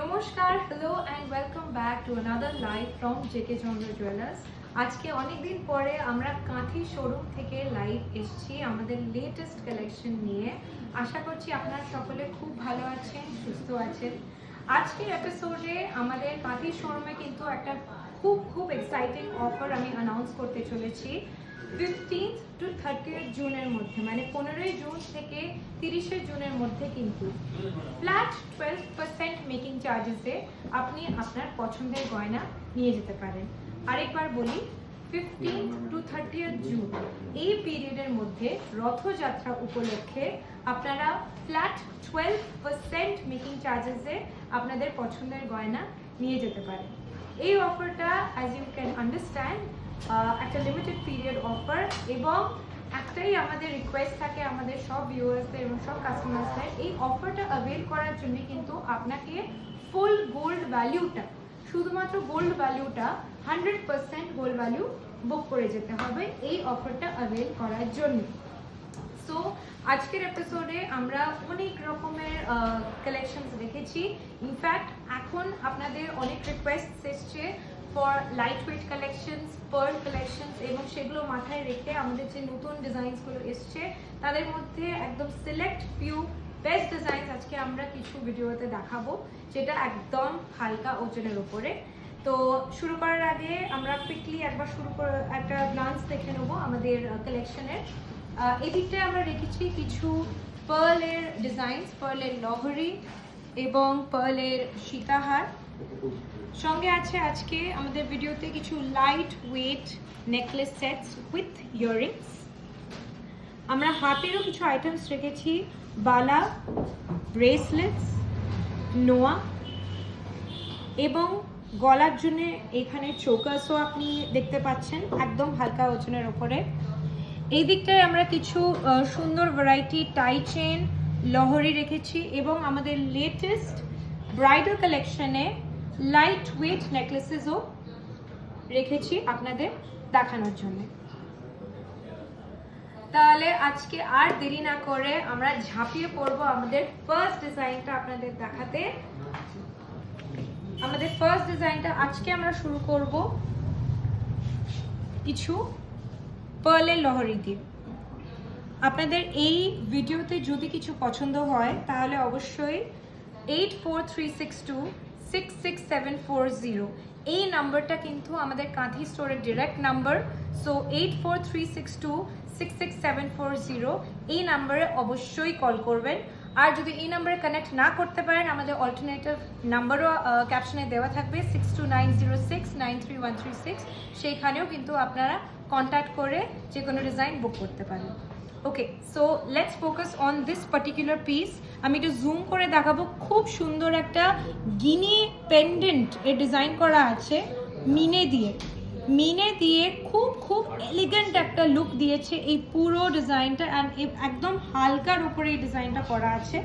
নমস্কার hello and welcome back to another live from JK Chandra jewellers আজকে অনেকদিন পরে আমরা কাঁথি শোরুম থেকে লাইভ এসেছি আমাদের লেটেস্ট কালেকশন নিয়ে। আশা করছি আপনারা সকলে খুব ভালো আছেন, সুস্থ আছেন। আজকের এপিসোডে আমাদের কাঁথি শোরুমে কিন্তু একটা খুব খুব এক্সাইটিং অফার আমি অ্যানাউন্স করতে চলেছি। ফিফটিন্থ টু থার্টিয়েথ জুনের মধ্যে মানে পনেরোই জুন থেকে তিরিশে জুনের মধ্যে কিন্তু ফ্ল্যাট টুয়েলভ পার্সেন্ট মেকিং চার্জেসে আপনি আপনার পছন্দের গয়না নিয়ে যেতে পারেন। আরেকবার বলি ফিফটিন টু থার্টিয়েথ জুন এই পিরিয়ডের মধ্যে রথযাত্রা উপলক্ষে আপনারা ফ্ল্যাট টুয়েলভ পার্সেন্ট মেকিং চার্জেসে আপনাদের পছন্দের গয়না নিয়ে যেতে পারেন। এই অফারটা অ্যাজ ইউ ক্যান আন্ডারস্ট্যান্ড একটা লিমিটেড পিরিয়ড অফার এবং একটাই আমাদের রিকোয়েস্ট থাকে আমাদের সব ভিউয়ার্সদের এবং সব কাস্টমার্সদের এই অফারটা অ্যাভেল করার জন্য কিন্তু আপনাকে ফুল গোল্ড ভ্যালিউটা শুধুমাত্র gold ভ্যালিউটা hundred percent gold value book করে যেতে হবে এই অফারটা অ্যাভেল করার জন্য। সো আজকের এপিসোডে আমরা অনেক রকমের কালেকশনস দেখেছি। ইনফ্যাক্ট এখন আপনাদের অনেক রিকোয়েস্ট এসছে for light weight collections pearl collections এবং সেগুলো মাথায় রেখে আমাদের যে নতুন ডিজাইনসগুলো এসছে, তাদের মধ্যে একদম সিলেক্ট ফিউ বেস্ট ডিজাইনস আজকে আমরা কিছু ভিডিওতে দেখাবো, যেটা একদম হালকা ওজনের উপরে। তো শুরু করার আগে আমরা কুইকলি একবার শুরু করে একটা গ্লান্স দেখে নেব আমাদের কালেকশনের এদিকটায় আমরা রেখেছি কিছু পার্লের ডিজাইনস পার্লের লহরি এবং পার্লের সীতাহার। সঙ্গে আছে আজকে আমাদের ভিডিওতে কিছু light weight necklace sets with earrings আমরা হাতেরও কিছু আইটেমস রেখেছি, বালা ব্রেসলেটস নোয়া এবং গলার জন্য এখানে চোকাসও আপনি দেখতে পাচ্ছেন, একদম হালকা ওজনের ওপরে। এই দিকটায় আমরা কিছু সুন্দর ভ্যারাইটি টাই চেন লহরি রেখেছি এবং আমাদের লেটেস্ট ব্রাইডাল কালেকশনে লাইট ওয়েট নেকলেসেসও রেখেছি আপনাদের দেখানোর জন্য। তাহলে আজকে আর দেরি না করে আমরা ঝাঁপিয়ে পড়ব আমাদের ফার্স্ট ডিজাইনটা আপনাদের দেখাতে। আমাদের ফার্স্ট ডিজাইনটা আজকে আমরা শুরু করব কিছু পার্লের লহরি দিয়ে আপনাদের এই ভিডিওতে যদি কিছু পছন্দ হয়, তাহলে অবশ্যই eight four three six two six six seven four zero এই নাম্বারটা কিন্তু আমাদের কাঁথি স্টোরের direct number. So eight four three six two six six seven four zero এই নাম্বারে অবশ্যই কল করবেন। আর যদি এই নাম্বারে কানেক্ট না করতে পারেন, আমাদের অল্টারনেটিভ নাম্বারও ক্যাপশনে দেওয়া থাকবে six two nine zero six nine three one three six সেইখানেও কিন্তু আপনারা কন্ট্যাক্ট করে যে কোনো ডিজাইন বুক করতে পারেন okay so let's focus on this particular piece আমি একটু জুম করে দেখাবো। খুব সুন্দর একটা গিনি পেন্ডেন্ট এর ডিজাইন করা আছে মিনে দিয়ে। মিনে দিয়ে খুব খুব এলিগেন্ট একটা লুক দিয়েছে এই পুরো ডিজাইনটা অ্যান্ড একদম হালকার উপরে এই ডিজাইনটা করা আছে।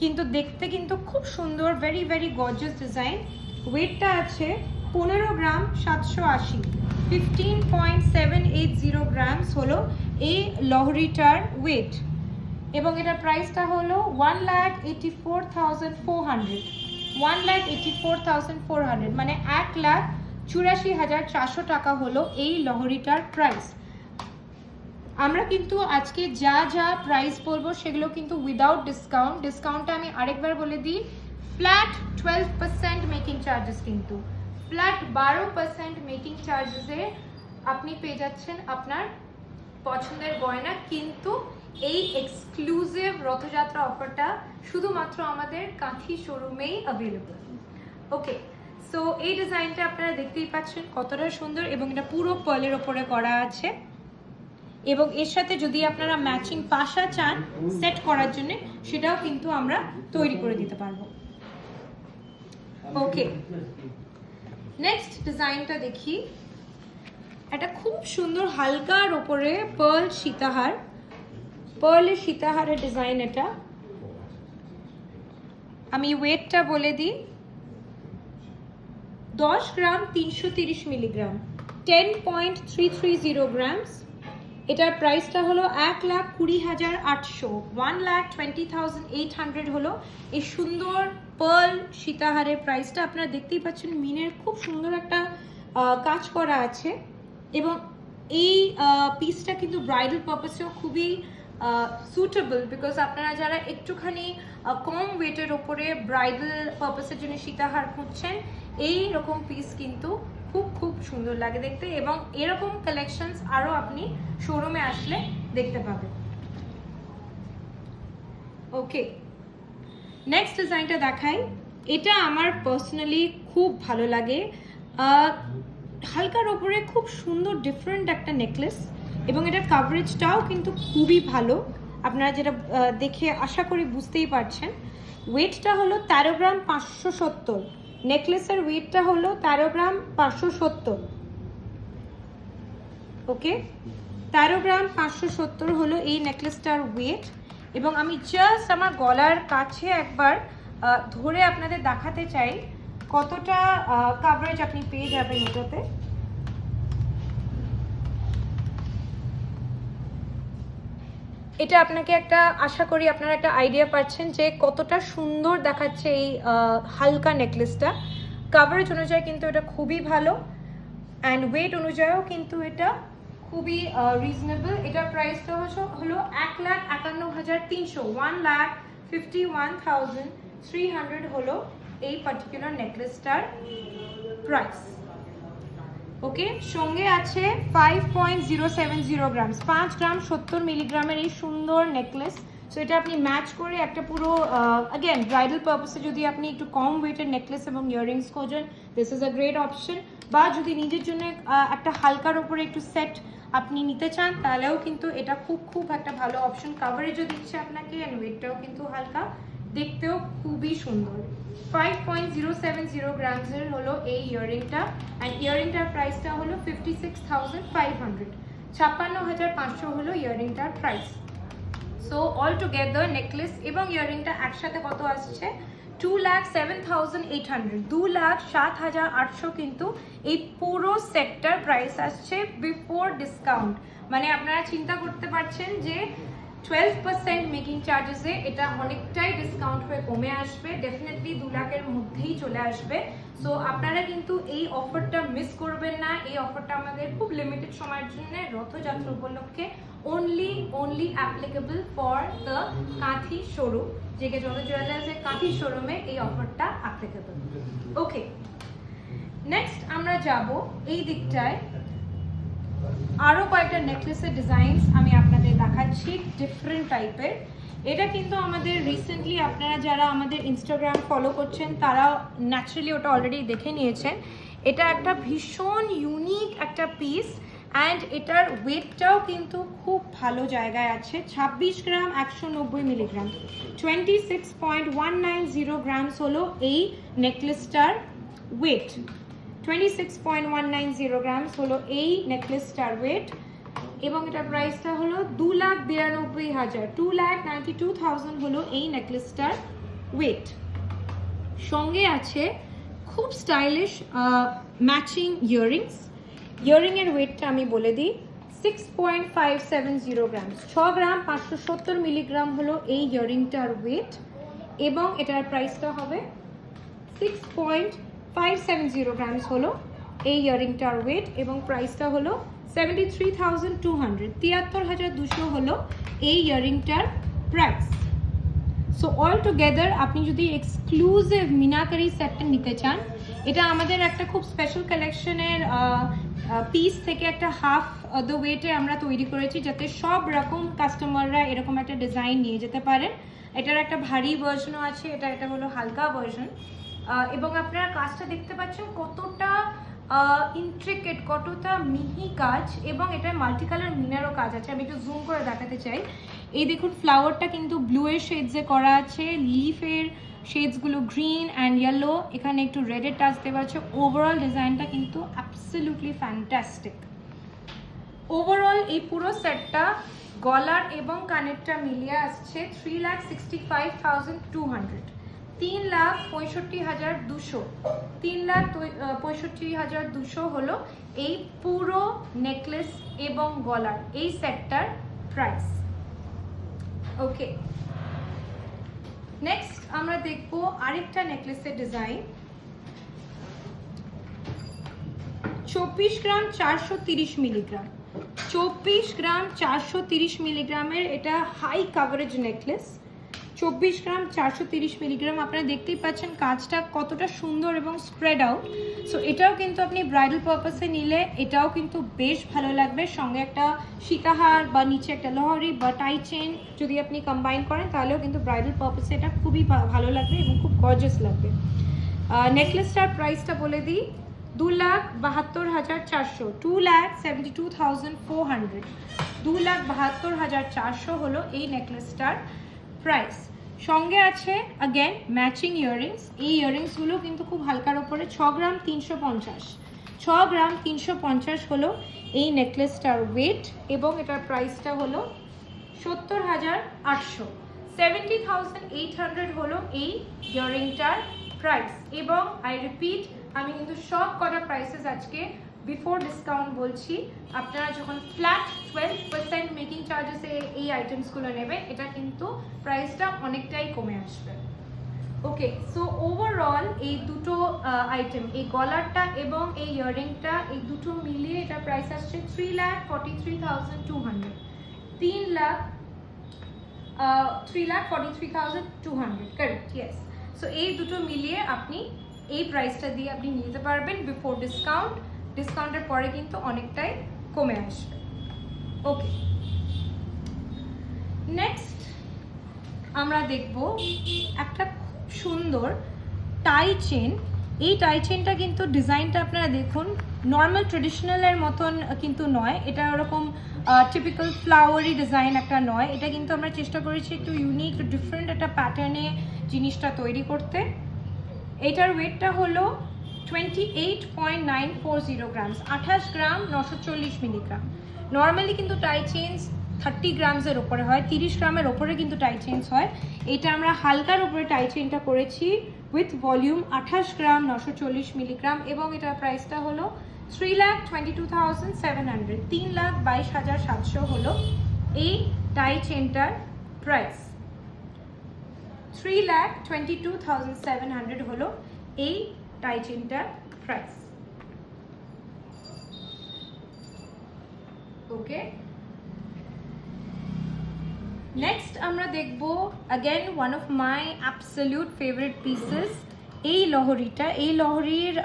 কিন্তু দেখতে কিন্তু খুব সুন্দর ভেরি ভেরি গর্জিয়াস ডিজাইন ওয়েটটা আছে পনেরো গ্রাম সাতশো আশি। Fifteen point seven eight zero grams হলো এই লহরিটার ওয়েট এবং এটার প্রাইসটা হলো one lakh eighty four thousand four hundred one lakh eighty four thousand four hundred মানে এক লাখ চুরাশি হাজার চারশো টাকা হলো এই লহরিটার প্রাইস আমরা কিন্তু আজকে যা যা প্রাইস বলব সেগুলো কিন্তু উইদাউট ডিসকাউন্ট ডিসকাউন্টটা আমি আরেকবার বলে দিই। Flat twelve percent making charges কিন্তু। ফ্ল্যাট বারো পার্সেন্ট মেকিং চার্জেসে আপনি পেয়ে যাচ্ছেন আপনার পছন্দের গয়না। কিন্তু এই এক্সক্লুসিভ রথযাত্রা অফারটা শুধুমাত্র আমাদের কাঁথি শোরুমেই অ্যাভেলেবল ওকে সো এই ডিজাইনটা আপনারা দেখতেই পাচ্ছেন কতটা সুন্দর এবং এটা পুরো পার্লের ওপরে করা আছে। এবং এর সাথে যদি আপনারা ম্যাচিং পাশা চান সেট করার জন্য, সেটাও কিন্তু আমরা তৈরি করে দিতে পারব। ওকে নেক্সট ডিজাইনটা দেখি। একটা খুব সুন্দর হালকার ওপরে পার্ল সীতাহার। পার্লের সীতাহারের ডিজাইন এটা। আমি ওয়েটটা বলে দিই। দশ গ্রাম তিনশো তিরিশ milligram. Ten point three three zero grams এটার প্রাইসটা হলো এক লাখ কুড়ি হাজার আটশো। One lakh twenty thousand eight hundred হলো। এই সুন্দর পার্ল সীতাহারের প্রাইসটা আপনারা দেখতেই পাচ্ছেন, মিনের খুব সুন্দর একটা কাজ করা আছে। এবং এই পিসটা কিন্তু ব্রাইডাল পারপাসেও খুবই সুটেবল বিকজ আপনারা যারা একটুখানি কম ওয়েটের ওপরে ব্রাইডাল পারপাসের জন্য সীতাহার খুঁজছেন এই রকম পিস কিন্তু খুব খুব সুন্দর লাগে দেখতে এবং এরকম কালেকশনস আরও আপনি শোরুমে আসলে দেখতে পাবেন। ওকে নেক্সট ডিজাইনটা দেখাই। এটা আমার পার্সোনালি খুব ভালো লাগে। হালকার ওপরে খুব সুন্দর ডিফারেন্ট একটা নেকলেস এবং এটার কাভারেজটাও কিন্তু খুবই ভালো। আপনারা যেটা দেখে আশা করি বুঝতেই পারছেন। ওয়েটটা হলো তেরো গ্রাম পাঁচশো সত্তর। নেকলেসের ওয়েটটা হলো তেরো গ্রাম পাঁচশো সত্তর। ওকে তেরো গ্রাম পাঁচশো সত্তর হলো এই নেকলেসটার ওয়েট এবং আমি জাস্ট আমার গলার কাছে একবার ধরে আপনাদের দেখাতে চাই কতটা কাভারেজ আপনি পেয়ে যাবেন এটাতে। এটা আপনাকে একটা, আশা করি আপনারা একটা আইডিয়া পাচ্ছেন যে কতটা সুন্দর দেখাচ্ছে এই হালকা নেকলেসটা কাভারেজ অনুযায়ী কিন্তু এটা খুবই ভালো অ্যান্ড ওয়েট অনুযায়ীও কিন্তু এটা খুবই রিজনেবল এটার প্রাইসটা হচ্ছে হলো এক লাখ একান্ন হাজার তিনশো one lakh fifty one thousand three hundred হলো এই পার্টিকুলার নেকলেসটার প্রাইস ওকে সঙ্গে আছে five point zero seven zero grams পাঁচ গ্রাম সত্তর মিলিগ্রামের এই সুন্দর নেকলেস সো এটা আপনি ম্যাচ করে একটা পুরো অ্যাগেন ব্রাইডাল পারপাসে যদি আপনি একটু কম ওয়েটের নেকলেস এবং ইয়াররিংস খোঁজেন this is a great option বা যদি নিজের জন্য একটা হালকার ওপরে একটু সেট আপনি নিতে চান, তাহলেও কিন্তু এটা খুব খুব একটা ভালো অপশন কাভারেজও দিচ্ছে আপনাকে অ্যান্ড ওয়েটটাও কিন্তু হালকা, দেখতেও খুবই সুন্দর। Five point zero seven zero গ্রামসের হলো এই ইয়াররিংটা অ্যান্ড ইয়াররিংটার প্রাইসটা হলো fifty six thousand five hundred ছাপ্পান্ন হাজার পাঁচশো হলো ইয়াররিংটার price so all together necklace এবং ইয়াররিংটা একসাথে কত আসছে? Two lakh seven thousand eight hundred দু লাখ সাত হাজার আটশো কিন্তু এই পুরো সেক্টর প্রাইস আসছে বিফোর ডিসকাউন্ট মানে আপনারা চিন্তা করতে পারছেন যে টুয়েলভ পার্সেন্ট মেকিং চার্জেসে এটা অনেকটাই ডিসকাউন্ট হয়ে কমে আসবে। ডেফিনেটলি দু লাখের মধ্যেই চলে আসবে। সো আপনারা কিন্তু এই অফারটা মিস করবেন না। এই অফারটা আমাদের খুব লিমিটেড সময়ের জন্য রথযাত্রা উপলক্ষে only only applicable for the Kanthi showroom JK যত জুয়েলার্সের কাঁথি শোরুমে এই অফারটা অ্যাপ্লিকেবল ওকে নেক্সট আমরা যাব এই দিকটায়। আরও কয়েকটা নেকলেসের ডিজাইনস আমি আপনাদের দেখাচ্ছি ডিফারেন্ট টাইপের এটা কিন্তু আমাদের রিসেন্টলি আপনারা যারা আমাদের ইনস্টাগ্রাম ফলো করছেন তারা ন্যাচারালি ওটা অলরেডি দেখে নিয়েছেন। এটা একটা ভীষণ ইউনিক একটা পিস অ্যান্ড এটার ওয়েটটাও কিন্তু খুব ভালো জায়গায় আছে। ছাব্বিশ গ্রাম একশো নব্বই milligram twenty six point one nine zero grams হলো এই নেকলেসটার weight twenty six point one nine zero grams হলো এই নেকলেসটার ওয়েট এবং এটার প্রাইসটা হলো দু লাখ বিরানব্বই হাজার two lakh ninety two thousand হলো এই নেকলেসটার ওয়েট সঙ্গে আছে খুব স্টাইলিশ ম্যাচিং ইয়াররিংস ইয়াররিংয়ের ওয়েটটা আমি বলে দিই six point five seven zero gram ছ গ্রাম পাঁচশো সত্তর মিলিগ্রাম হলো এই ইয়াররিংটার ওয়েট এবং এটার প্রাইসটা হবে six point five seven zero grams হলো এই ইয়াররিংটার ওয়েট এবং প্রাইসটা হলো seventy three thousand two hundred তিয়াত্তর হাজার দুশো হলো এই ইয়াররিংটার প্রাইস সো অল টুগেদার আপনি যদি এক্সক্লুসিভ মিনাকারি সেটটা নিতে চান, এটা আমাদের একটা খুব স্পেশাল কালেকশনের পিস থেকে একটা হাফ দ্য ওয়েটে আমরা তৈরি করেছি যাতে সব রকম কাস্টমাররা এরকম একটা ডিজাইন নিয়ে যেতে পারেন। এটার একটা ভারী ভার্জনও আছে, এটা এটা হলো হালকা ভার্জন এবং আপনারা কাজটা দেখতে পাচ্ছেন কতটা ইন্ট্রিকেট কতটা মিহি কাজ এবং এটা মাল্টি কালার মিনারও কাজ আছে। আমি একটু জুম করে দেখাতে চাই। এই দেখুন ফ্লাওয়ারটা কিন্তু ব্লুয়ের শেডসে করা আছে লিফের শেডসগুলো গ্রিন অ্যান্ড ইয়েলো এখানে একটু রেডের টাচ দেওয়া আছে। ওভারঅল ডিজাইনটা কিন্তু অ্যাবসলিউটলি ফ্যান্টাস্টিক ওভারঅল এই পুরো সেটটা গলার এবং কানেরটা মিলিয়ে আসছে three lakh sixty five thousand two hundred তিন লাখ পঁয়ষট্টি হাজার দুশো। তিন লাখ পঁয়ষট্টি হাজার দুশো হলো এই পুরো নেকলেস এবং গলার এই সেটটার প্রাইস ওকে নেক্সট আমরা দেখব আরেকটা নেকলেসের ডিজাইন চব্বিশ গ্রাম চারশো তিরিশ মিলিগ্রাম। চব্বিশ গ্রাম চারশো তিরিশ মিলিগ্রামের এটা হাই কাভারেজ নেকলেস চব্বিশ গ্রাম, চারশো তিরিশ মিলিগ্রাম। আপনারা দেখতেই পাচ্ছেন কাজটা কতটা সুন্দর এবং স্প্রেড আউট সো এটাও কিন্তু আপনি ব্রাইডাল পারপাসে নিলে এটাও কিন্তু বেশ ভালো লাগবে। সঙ্গে একটা শিকাহার বা নিচে একটা লহরি বা টাই চেন যদি আপনি কম্বাইন করেন, তাহলেও কিন্তু ব্রাইডাল পারপাসে এটা খুবই ভালো লাগবে এবং খুব গর্জাস লাগবে। নেকলেসটার প্রাইসটা বলে দিই। দু লাখ বাহাত্তর হাজার চারশো। Two lakh seventy two thousand four hundred দু লাখ বাহাত্তর হাজার চারশো হলো এই নেকলেসটার প্রাইস সঙ্গে আছে অ্যাগেন ম্যাচিং ইয়াররিংস এই ইয়াররিংসগুলো কিন্তু খুব হালকার ওপরে, ছ গ্রাম তিনশো পঞ্চাশ। ছ গ্রাম তিনশো পঞ্চাশ হলো এই নেকলেসটার ওয়েট এবং এটার প্রাইসটা হলো সত্তর হাজার আটশো। সেভেন্টি থাউজেন্ড এইট হান্ড্রেড হলো এই ইয়াররিংটার প্রাইস এবং আই রিপিট আমি কিন্তু সব কটা প্রাইসেস আজকে বিফোর ডিসকাউন্ট বলছি। আপনারা যখন ফ্ল্যাট টুয়েলভ পার্সেন্ট মেকিং চার্জেসে এই আইটেমসগুলো নেবেন এটা কিন্তু প্রাইসটা অনেকটাই কমে আসবে। ওকে সো ওভারঅল এই দুটো আইটেম এই গলারটা এবং এই ইয়াররিংটা এই দুটো মিলিয়ে এটা প্রাইস আসছে three lakh forty three thousand two hundred তিন lakh three lakh forty three thousand two hundred correct yes so এই দুটো মিলিয়ে আপনি এই প্রাইসটা দিয়ে আপনি নিতে পারবেন বিফোর ডিসকাউন্ট ডিসকাউন্টের পরে কিন্তু অনেকটাই কমে আসবে। ওকে নেক্সট আমরা দেখব একটা খুব সুন্দর টাই চেন এই টাই চেনটা কিন্তু ডিজাইনটা আপনারা দেখুন নর্মাল ট্রেডিশনালের মতন কিন্তু নয়। এটা ওরকম টিপিক্যাল ফ্লাওয়ারি ডিজাইন একটা নয়। এটা কিন্তু আমরা চেষ্টা করেছি একটু ইউনিক ডিফারেন্ট একটা প্যাটার্নে জিনিসটা তৈরি করতে। এটার ওয়েটটা হলো twenty eight point nine four zero grams আঠাশ গ্রাম নশো চল্লিশ মিলিগ্রাম। নর্মালি কিন্তু টাই চেঞ্জ থার্টি গ্রামসের ওপরে হয়, তিরিশ গ্রামের ওপরে কিন্তু টাই চেঞ্জ হয়। এটা আমরা হালকার উপরে টাই চেনটা করেছি উইথ ভলিউম আঠাশ গ্রাম নশো চল্লিশ মিলিগ্রাম এবং এটার প্রাইসটা হলো three lakh twenty two thousand seven hundred তিন লাখ বাইশ হাজার সাতশো হলো এই টাই চেনটার price three lakh twenty two thousand seven hundred হলো এই টাই চেনটার প্রাইস ওকে নেক্সট আমরা দেখব again one of my absolute favourite pieces এই লহরিটা। এই লহরির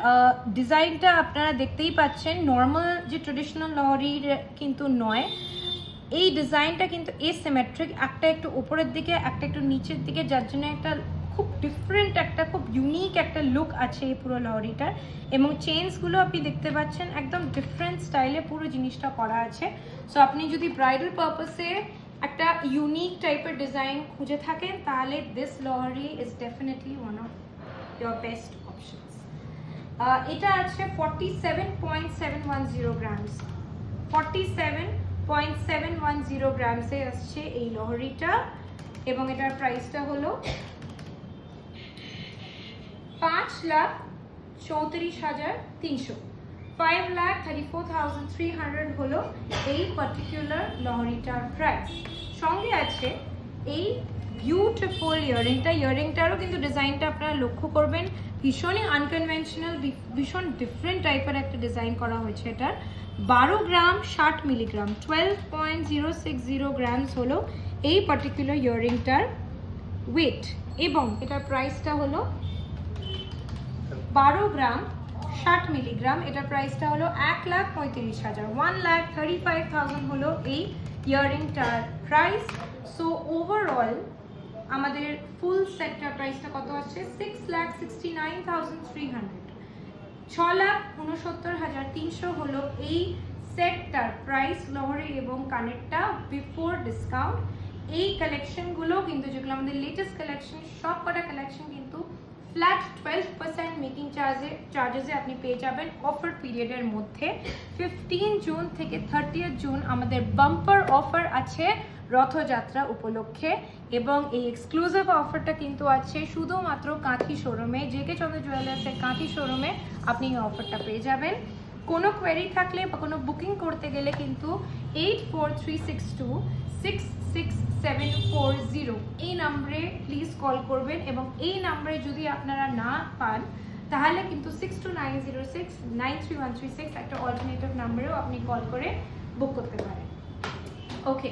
ডিজাইনটা আপনারা দেখতেই পাচ্ছেন। নর্মাল যে ট্রেডিশনাল লহরির কিন্তু নয়। এই ডিজাইনটা কিন্তু এসিমেট্রিক একটা একটু উপরের দিকে, একটা একটু নিচের দিকে, যার জন্য একটা খুব ডিফারেন্ট একটা, খুব ইউনিক একটা লুক আছে এই পুরো লহরিটার। এবং চেইনসগুলো আপনি দেখতে পাচ্ছেন, একদম ডিফারেন্ট স্টাইলে পুরো জিনিসটা করা আছে। সো আপনি যদি ব্রাইডাল পারপাসে একটা ইউনিক টাইপের ডিজাইন খুঁজে থাকেন, তাহলে this লহরি is definitely one of your best options এটা আছে forty seven point seven one zero grams forty seven point seven one zero গ্রামসে আসছে এই লহরিটা। এবং এটার প্রাইসটা হলো পাঁচ লাখ চৌত্রিশ হাজার তিনশো। Five lakh thirty four thousand three hundred হলো এই পার্টিকুলার লহরিটার প্রাইস সঙ্গে আছে এই বিউটিফুল ইয়ারিংটা ইয়ারিংটারও কিন্তু ডিজাইনটা আপনারা লক্ষ্য করবেন। ভীষণই আনকনভেনশনাল ভীষণ ডিফারেন্ট টাইপের একটা ডিজাইন করা হয়েছে এটার। বারো গ্রাম, ষাট milligram twelve point zero six zero grams হলো এই পার্টিকুলার ইয়ারিংটার ওয়েট এবং এটার প্রাইসটা হলো বারো গ্রাম, ষাট মিলিগ্রাম, এটার প্রাইসটা হলো এক লাখ পঁয়ত্রিশ হাজার। One lakh thirty five thousand হলো এই ইয়াররিংটার প্রাইস সো ওভারঅল আমাদের ফুল সেটটার প্রাইসটা কত আছে six lakh sixty nine thousand three hundred ছ লাখ উনসত্তর হাজার তিনশো হলো এই সেটটার প্রাইস লহরি এবং কানেরটা বিফোর ডিসকাউন্ট এই কালেকশনগুলো কিন্তু যেগুলো আমাদের লেটেস্ট কালেকশন সব কটা কালেকশন কিন্তু ফ্ল্যাট টুয়েলভ পার্সেন্ট মেকিং চার্জে চার্জেসে আপনি পেয়ে যাবেন অফার পিরিয়ডের মধ্যে। ফিফটিন জুন থেকে থার্টিয়েথ জুন আমাদের বাম্পার অফার আছে রথযাত্রা উপলক্ষে এবং এই এক্সক্লুসিভ অফারটা কিন্তু আছে শুধুমাত্র কাঁথি শোরুমে জে কে চন্দ্র জুয়েলার্সের কাঁথি শোরুমে আপনি এই অফারটা পেয়ে যাবেন। কোনো কোয়েরি থাকলে বা কোনো বুকিং করতে গেলে কিন্তু eight four three six two six six seven four zero এই নাম্বারে প্লিজ কল করবেন এবং এই নাম্বারে যদি আপনারা না পান, তাহলে কিন্তু six two nine zero six nine three one three six একটা অল্টারনেটিভ নাম্বারেও আপনি কল করে বুক করতে পারেন। ওকে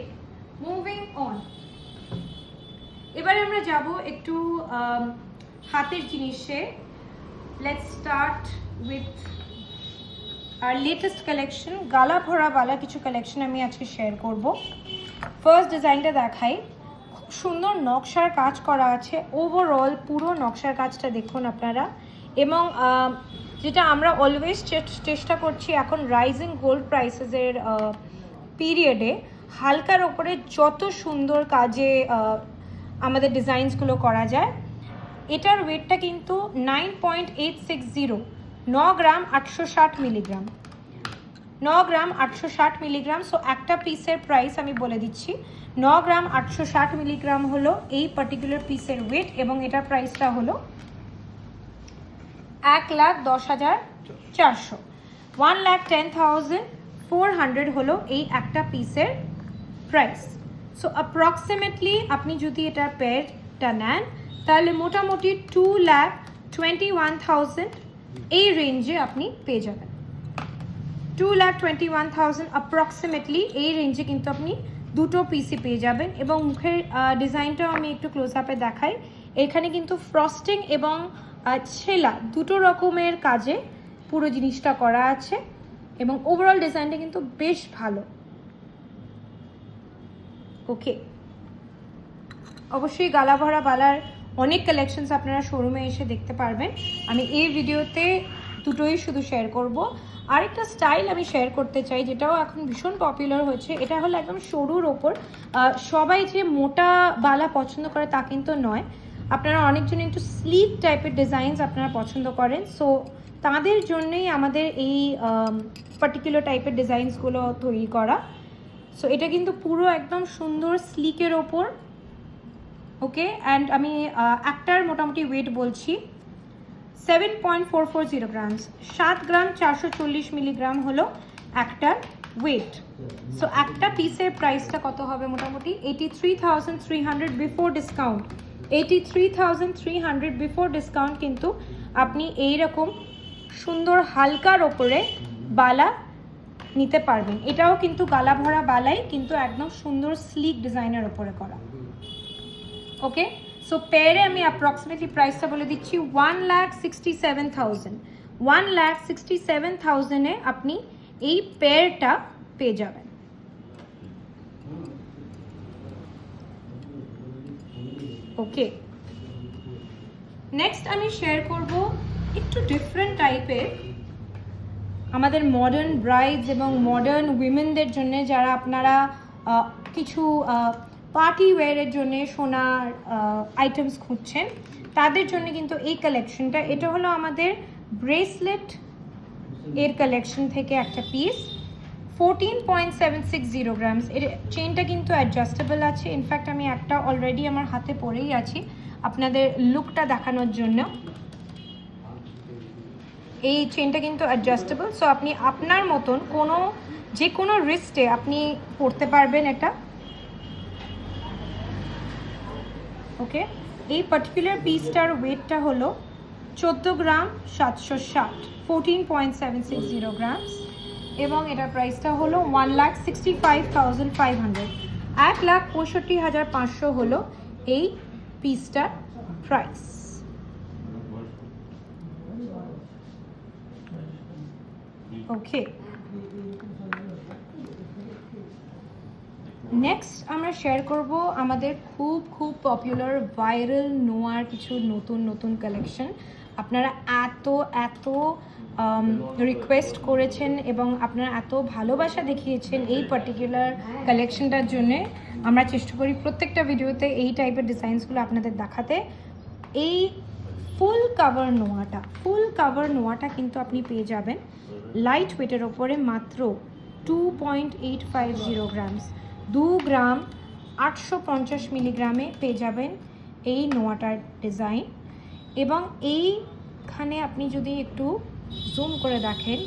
মুভিং অন এবারে আমরা যাব একটু হাতের জিনিসে। Let's start with our latest collection গালা ভরা বালা কিছু কালেকশন আমি আজকে শেয়ার করব। ফার্স্ট ডিজাইনটা দেখাই। খুব সুন্দর নকশার কাজ করা আছে। ওভারঅল পুরো নকশার কাজটা দেখুন আপনারা। এবং যেটা আমরা অলওয়েজ চেষ্টা করছি এখন রাইজিং গোল্ড প্রাইসেসের পিরিয়ডে হালকার ওপরে যত সুন্দর কাজে আমাদের ডিজাইনসগুলো করা যায়, এটার ওয়েটটা কিন্তু nine point eight six zero ন গ্রাম আটশো ষাট মিলিগ্রাম ন গ্রাম আটশো ষাট মিলিগ্রাম সো একটা পিসের প্রাইস আমি বলে দিচ্ছি। ন গ্রাম আটশো ষাট মিলিগ্রাম হলো এই পার্টিকুলার পিসের ওয়েট এবং এটার প্রাইসটা হলো এক লাখ দশ হাজার চারশো। One lakh ten thousand four hundred হলো এই একটা পিসের প্রাইস সো অ্যাপ্রক্সিমেটলি আপনি যদি এটা পেয়ারটা নেন, তাহলে মোটামুটি two lakh twenty one thousand এই রেঞ্জে আপনি পেয়ে যাবেন। Two lakh twenty one thousand approximately এই রেঞ্জে কিন্তু আপনি দুটো পিসি পেয়ে যাবেন এবং মুখের ডিজাইনটাও আমি একটু ক্লোজ আপে দেখাই। এখানে কিন্তু ফ্রস্টিং এবং ছেলা দুটো রকমের কাজে পুরো জিনিসটা করা আছে এবং ওভারঅল ডিজাইনটা কিন্তু বেশ ভালো। ওকে অবশ্যই গালা ভরা বালার অনেক কালেকশনস আপনারা শোরুমে এসে দেখতে পারবেন। আমি এই ভিডিওতে দুটোই শুধু শেয়ার করব। আরেকটা স্টাইল আমি শেয়ার করতে চাই, যেটাও এখন ভীষণ পপুলার হচ্ছে। এটা হলো একদম সরুর ওপর। সবাই যে মোটা বালা পছন্দ করে তা কিন্তু নয়। আপনারা অনেকজন একটু স্লিপ টাইপের ডিজাইনস আপনারা পছন্দ করেন। সো তাদের জন্যই আমাদের এই পার্টিকুলার টাইপের ডিজাইনসগুলো তৈরি করা। সো এটা কিন্তু পুরো একদম সুন্দর স্লিকের ওপর। ওকে অ্যান্ড আমি একটার মোটামুটি ওয়েট বলছি। Seven point four four zero grams সাত গ্রাম চারশো চল্লিশ মিলিগ্রাম হলো একটার ওয়েট সো একটা পিসের প্রাইসটা কত হবে মোটামুটি? Eighty three thousand three hundred before discount eighty three thousand three hundred before discount কিন্তু আপনি এই রকম সুন্দর হালকার ওপরে বালা নিতে পারবেন। এটাও কিন্তু গালা ভরা বালাই, কিন্তু একদম সুন্দর স্লিক ডিজাইনের ওপরে করা। ওকে সো পেয়ারে আমি অ্যাপ্রক্সিমেটলি প্রাইসটা বলে দিচ্ছি one lakh sixty seven thousand one lakh sixty seven থাউজেন্ডে আপনি এই পেয়ারটা পেয়ে যাবেন ওকে নেক্সট আমি শেয়ার করব একটু ডিফারেন্ট টাইপের আমাদের মডার্ন ব্রাইডস এবং মডার্ন উইমেনদের জন্য যারা আপনারা কিছু পার্টি ওয়্যারের জন্য সোনার আইটেমস খুঁজছেন। তাদের জন্য কিন্তু এই কালেকশনটা এটা হলো আমাদের ব্রেসলেট এর কালেকশন থেকে একটা piece fourteen point seven six zero grams এর চেনটা কিন্তু অ্যাডজাস্টেবল আছে। ইনফ্যাক্ট আমি একটা অলরেডি আমার হাতে পরেই আছি আপনাদের লুকটা দেখানোর জন্য। এই চেনটা কিন্তু অ্যাডজাস্টেবল সো আপনি আপনার মতন কোনো যে কোনো রিস্টে আপনি পড়তে পারবেন এটা। ওকে? এই পার্টিকুলার পিসটার ওয়েটটা হলো চোদ্দ গ্রাম সাতশো ষাট fourteen point seven six zero grams এবং এটার প্রাইসটা হলো one lakh sixty five thousand five hundred এক লাখ পঁয়ষট্টি হাজার পাঁচশো হলো এই পিসটার প্রাইস ওকে। নেক্সট আমরা শেয়ার করব আমাদের খুব খুব পপুলার ভাইরাল নোয়ার কিছু নতুন নতুন কালেকশন আপনারা এত এত রিকোয়েস্ট করেছেন এবং আপনারা এত ভালোবাসা দেখিয়েছেন এই পার্টিকুলার কালেকশনটার জন্যে। আমরা চেষ্টা করি প্রত্যেকটা ভিডিওতে এই টাইপের ডিজাইনসগুলো আপনাদের দেখাতে। এই ফুল কাভার নোয়াটা ফুল কাভার নোয়াটা কিন্তু আপনি পেয়ে যাবেন। লাইট ওয়েটের ওপরে মাত্র two point eight five zero grams দু গ্রাম আটশো পঞ্চাশ মিলিগ্রামে পেয়ে যাবেন এই নোয়াটার ডিজাইন। এবং এইখানে আপনি যদি একটু জুম করে দেখেন,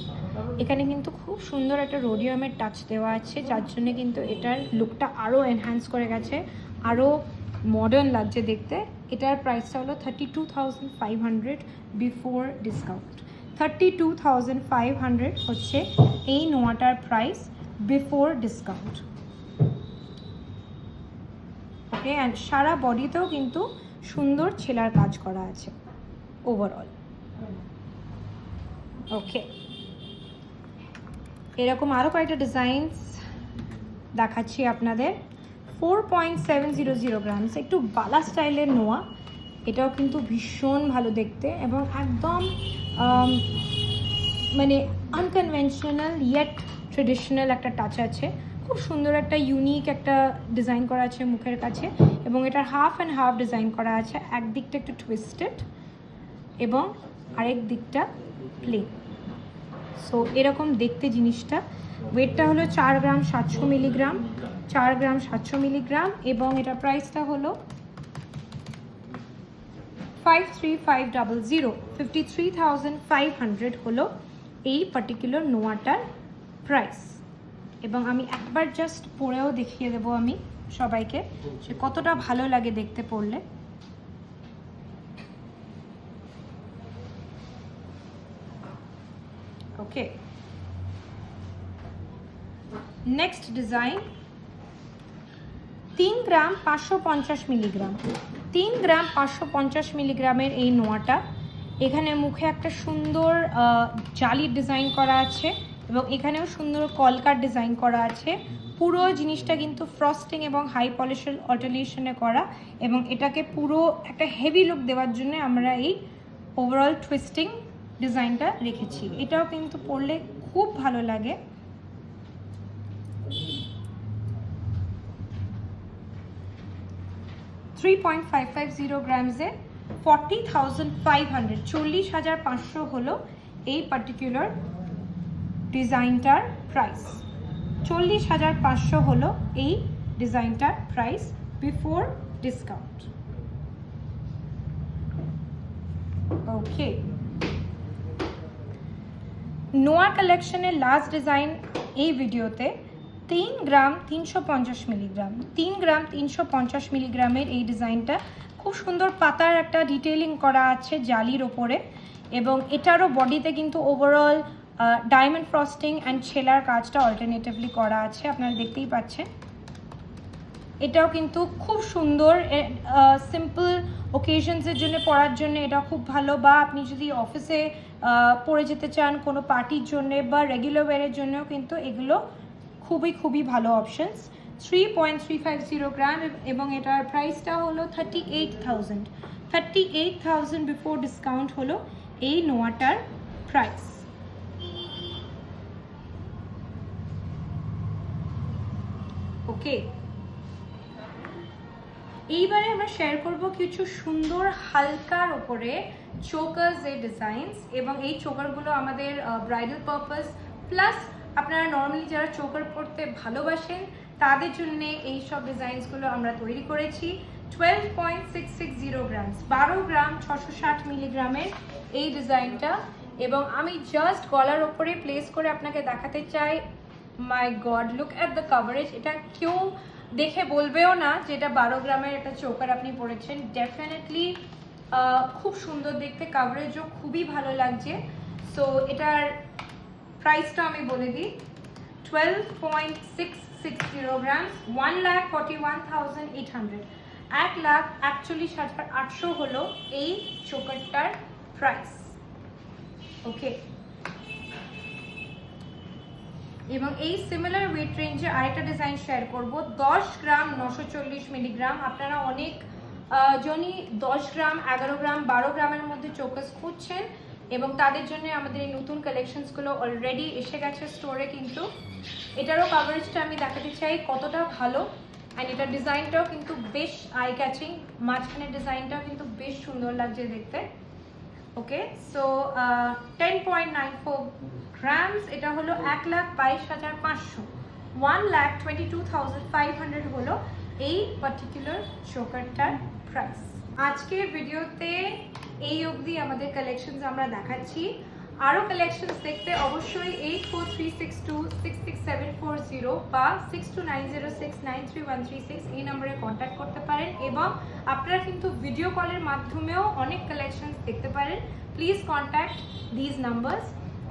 এখানে কিন্তু খুব সুন্দর একটা রোডিয়ামের টাচ দেওয়া আছে, যার জন্য কিন্তু এটার লুকটা আরও এনহ্যান্স করে গেছে আরও মডার্ন লাগছে দেখতে। এটার প্রাইসটা হলো thirty two thousand five hundred before discount thirty two thousand five hundred হচ্ছে এই নোয়াটার price before discount okay and সারা বডিতেও কিন্তু সুন্দর ছেলার কাজ করা আছে ওভারঅল ওকে এরকম আরও কয়েকটা ডিজাইনস দেখাচ্ছি আপনাদের। Four point seven zero zero grams একটু বালা স্টাইলের নোয়া, এটাও কিন্তু ভীষণ ভালো দেখতে এবং একদম মানে আনকনভেনশনাল ইয়েট ট্রেডিশনাল একটা টাচ আছে। খুব সুন্দর একটা ইউনিক একটা ডিজাইন করা আছে মুখের কাছে এবং এটার হাফ অ্যান্ড হাফ ডিজাইন করা আছে, এক দিকটা একটু টুইস্টেড এবং আরেক দিকটা প্লেন সো এরকম দেখতে জিনিসটা। ওয়েটটা হলো চার গ্রাম সাতশো মিলিগ্রাম চার গ্রাম সাতশো মিলিগ্রাম এবং এটা প্রাইসটা হলো five three five double zero fifty three thousand five hundred হলো এই পার্টিকুলার নোয়াটার প্রাইস এবং আমি একবার জাস্ট পরেও দেখিয়ে দেবো আমি সবাইকে যে কতটা ভালো লাগে দেখতে পড়লে। ওকে নেক্সট ডিজাইন তিন গ্রাম পাঁচশো পঞ্চাশ মিলিগ্রাম। তিন গ্রাম পাঁচশো পঞ্চাশ মিলিগ্রামের এই নোয়াটা। এখানে মুখে একটা সুন্দর জালির ডিজাইন করা আছে। এবং এখানেও সুন্দর কলকার ডিজাইন করা আছে। পুরো জিনিসটা কিন্তু ফ্রস্টিং এবং হাই পলিশের অল্টারনেশনে করা এবং এটাকে পুরো একটা হেভি লুক দেওয়ার জন্য আমরা এই ওভারঅল টুইস্টিং ডিজাইনটা রেখেছি। এটাও কিন্তু পরলে খুব ভালো লাগে। Three point five five zero গ্রামসে forty thousand five hundred চল্লিশ হাজার পাঁচশো হলো এই পার্টিকুলার ডিজাইনটার প্রাইস। চল্লিশ হাজার পাঁচশো হলো এই ডিজাইনটার প্রাইস বিফোর ডিসকাউন্ট। ওকে নোয়া কালেকশনের লাস্ট ডিজাইন এই ভিডিওতে তিন গ্রাম তিনশো পঞ্চাশ মিলিগ্রাম, তিন গ্রাম তিনশো পঞ্চাশ মিলিগ্রামের এই ডিজাইনটা খুব সুন্দর পাতার একটা ডিটেলিং করা আছে জালির ওপরে এবং এটারও বডিতে কিন্তু ওভারঅল ডায়মন্ড ফ্রস্টিং অ্যান্ড ছেলার কাজটা অল্টারনেটিভলি করা আছে, আপনারা দেখতেই পাচ্ছেন। এটাও কিন্তু খুব সুন্দর সিম্পল ওকেশনসের জন্য পড়ার জন্য এটা খুব ভালো, বা আপনি যদি অফিসে পড়ে যেতে চান কোনো পার্টির জন্যে বা রেগুলার ওয়ারের জন্যও কিন্তু এগুলো খুবই খুবই ভালো options three point three five zero gram এবং এটার প্রাইসটা হলো thirty eight thousand thirty eight thousand before discount হলো এই নোয়াটার প্রাইস ওকে? এইবারে আমরা শেয়ার করব কিছু সুন্দর হালকার ওপরে চোকার্স এর ডিজাইনস এবং এই চোকারগুলো আমাদের ব্রাইডাল পারপাস প্লাস আপনারা নর্মালি যারা চোকার পরতে ভালোবাসেন, তাদের জন্য এই সব ডিজাইনসগুলো আমরা তৈরি করেছি। Twelve point six six zero grams বারো গ্রাম ছশো ষাট মিলিগ্রামের এই ডিজাইনটা এবং আমি জাস্ট গলার ওপরে প্লেস করে আপনাকে দেখাতে চাই। My god look at the coverage এটা কেউ দেখে বলবেও না যে এটা বারো গ্রামের একটা চোকার আপনি পরেছেন ডেফিনেটলি খুব সুন্দর দেখতে। কাভারেজও খুবই ভালো লাগছে। সো এটার প্রাইসটা আমি বলে দিই। Twelve point six six zero gram one lakh forty one thousand eight hundred এক লাখ একচল্লিশ হাজার আটশো হলো এই চোকারটার প্রাইস ওকে এবং এই সিমিলার ওয়েট রেঞ্জে আরেকটা ডিজাইন শেয়ার করব। দশ গ্রাম নশো চল্লিশ মিলিগ্রাম আপনারা অনেক জনই দশ গ্রাম, এগারো গ্রাম, বারো গ্রামের মধ্যে চোকাস খুঁজছেন এবং তাদের জন্য আমাদের এই নতুন কালেকশনসগুলো অলরেডি এসে গেছে স্টোরে কিন্তু। এটারও কাভারেজটা আমি দেখাতে চাই কতটা ভালো। অ্যান্ড এটার ডিজাইনটাও কিন্তু বেশ আই ক্যাচিং মাঝখানের ডিজাইনটাও কিন্তু বেশ সুন্দর লাগছে দেখতে। Okay so ten point nine four grams এটা হলো এক লাখ বাইশ হাজার পাঁচশো। One lakh twenty two thousand five hundred হলো এই পার্টিকুলার চোকারটার প্রাইস আজকের ভিডিওতে এই অবধি আমাদের কালেকশনস আমরা দেখাচ্ছি। আরও কালেকশনস দেখতে অবশ্যই eight four three six two six six seven four zero বা six two nine zero six nine three one three six এই নম্বরে কন্ট্যাক্ট করতে পারেন এবং আপনারা কিন্তু ভিডিও কলের মাধ্যমেও অনেক কালেকশনস দেখতে পারেন। Please contact these numbers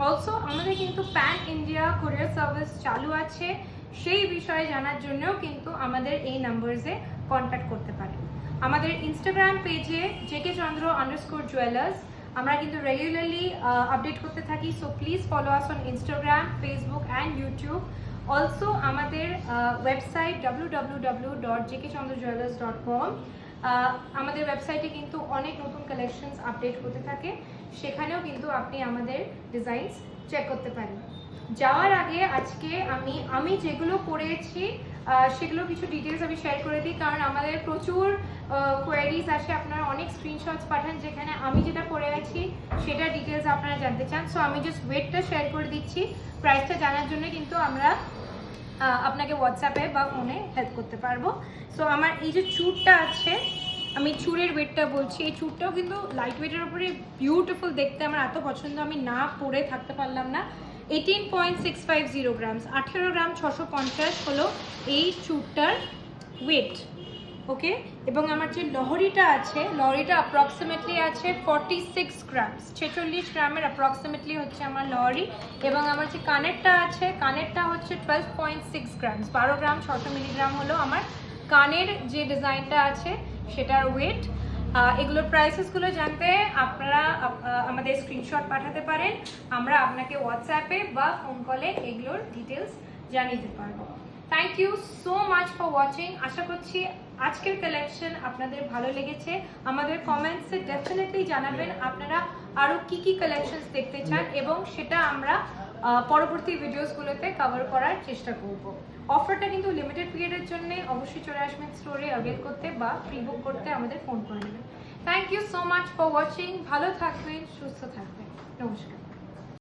also আমাদের কিন্তু প্যান ইন্ডিয়া কোরিয়ার সার্ভিস চালু আছে। সেই বিষয়ে জানার জন্যও কিন্তু আমাদের এই নাম্বারসে কন্ট্যাক্ট করতে পারেন। আমাদের ইনস্টাগ্রাম পেজে জেকে চন্দ্র আন্ডারস্কোর জুয়েলার্স আমরা কিন্তু রেগুলারলি আপডেট করতে থাকি so please follow us on Instagram Facebook and YouTube also আমাদের website W W W dot JK Chandra Jewellers dot com আমাদের ওয়েবসাইটে কিন্তু অনেক নতুন কালেকশনস আপডেট হতে থাকে। সেখানেও কিন্তু আপনি আমাদের ডিজাইনস চেক করতে পারেন। যাওয়ার আগে আজকে আমি আমি যেগুলো পড়েছি সেগুলো কিছু ডিটেলস আমি শেয়ার করে দিই, কারণ আমাদের প্রচুর কোয়ারিজ আসে, আপনারা অনেক স্ক্রিনশটস পাঠান, যেখানে আমি যেটা পড়ে আছি সেটা ডিটেলস আপনারা জানতে চান। সো আমি জাস্ট ওয়েটটা শেয়ার করে দিচ্ছি প্রাইসটা জানার জন্য কিন্তু আমরা আপনাকে হোয়াটসঅ্যাপে বা ফোনে হেল্প করতে পারব। সো আমার এই যে চুরটা আছে, আমি চুরের ওয়েটটা বলছি, এই চুরটাও কিন্তু লাইট ওয়েটের উপরে বিউটিফুল দেখতে, আমার এত পছন্দ, আমি না পরে থাকতে পারলাম না। Eighteen point six five zero grams আঠেরো গ্রাম ছশো পঞ্চাশ হলো এই চুরটার ওয়েট ওকে এবং আমার যে লহরিটা আছে, লহরিটা অ্যাপ্রক্সিমেটলি আছে ফর্টি সিক্স গ্রামস ছেচল্লিশ গ্রামের অ্যাপ্রক্সিমেটলি হচ্ছে আমার লহরি। এবং আমার যে কানেরটা আছে, কানেরটা হচ্ছে টুয়েলভ পয়েন্ট সিক্স গ্রামস বারো গ্রাম, ছশো মিলিগ্রাম হলো আমার কানের যে ডিজাইনটা আছে, সেটার ওয়েট এগুলোর প্রাইসেসগুলো জানতে আপনারা আমাদের স্ক্রিনশট পাঠাতে পারেন। আমরা আপনাকে হোয়াটসঅ্যাপে বা ফোন কলে এগুলোর ডিটেলস জানিয়ে দিতে পারব। Thank you so much for watching আশা করছি আজকের কালেকশন আপনাদের ভালো লেগেছে। আমাদের কমেন্টসে ডেফিনেটলি জানাবেন আপনারা আরও কি কি কালেকশনস দেখতে চান এবং সেটা আমরা পরবর্তী ভিডিওসগুলোতে কভার করার চেষ্টা করব। অফারটা কিন্তু লিমিটেড পিরিয়ডের জন্য অবশ্যই চলে আসবেন স্টোরে অ্যাভেল করতে বা প্রি বুক করতে আমাদের ফোন করে নেবেন। Thank you so much for watching ভালো থাকবেন, সুস্থ থাকবেন। নমস্কার।